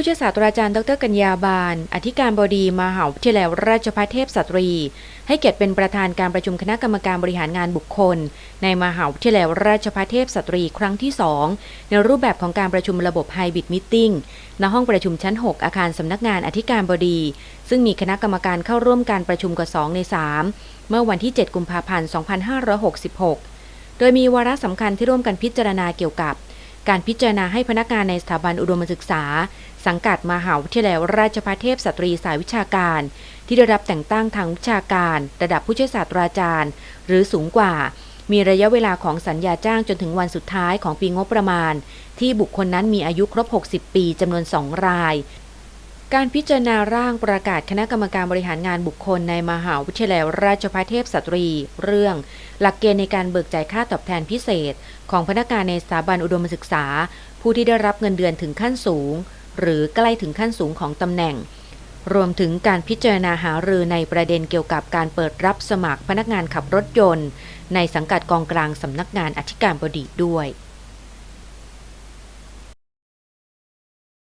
ผู้ช่วยศาสตราจารย์ดรกัญญาบาล อธิการบดีมหาวิทยาลัยราชภัฏเทพสตรี ให้เกียรติเป็นประธานการประชุมคณะกรรมการบริหารงานบุคคล ในมหาวิทยาลัยราชภัฏเทพสตรีครั้งที่ 2 ในรูปแบบของการประชุมระบบไฮบิดมิทติ้งณห้องประชุมชั้น 6 อาคารสำนักงานอธิการบดี ซึ่งมีคณะกรรมการเข้าร่วมการประชุมกว่า2ใน 3 เมื่อวันที่ 7 กุมภาพันธ์ 2566 โดยมีวาระสำคัญที่ร่วมกันพิจารณาเกี่ยวกับการพิจารณาให้พนักงานในสถาบันอุดมศึกษา สังกัดมหาวิทยาลัยราชภัฏเทพสตรีสายวิชาการ ที่ได้รับแต่งตั้งทางวิชาการ ระดับผู้ช่วยศาสตราจารย์ หรือสูงกว่า มีระยะเวลาของสัญญาจ้างจนถึงวันสุดท้ายของปีงบประมาณ ที่บุคคลนั้นมีอายุครบ 60 ปีจำนวน 2 ราย การพิจารณาร่างประกาศคณะกรรมการบริหารงานบุคคลในมหาวิทยาลัยราชภัฏเทพสตรี เรื่อง หลักเกณฑ์ในการเบิกจ่ายค่าตอบแทนพิเศษ ของพนักงานในสถาบันอุดมศึกษา ผู้ที่ได้รับเงินเดือนถึงขั้นสูง หรือใกล้ถึงขั้นสูงของตำแหน่ง รวมถึงการพิจารณาหารือในประเด็นเกี่ยวกับการเปิดรับสมัครพนักงานขับรถยนต์ ในสังกัดกองกลางสำนักงานอธิการบดีด้วย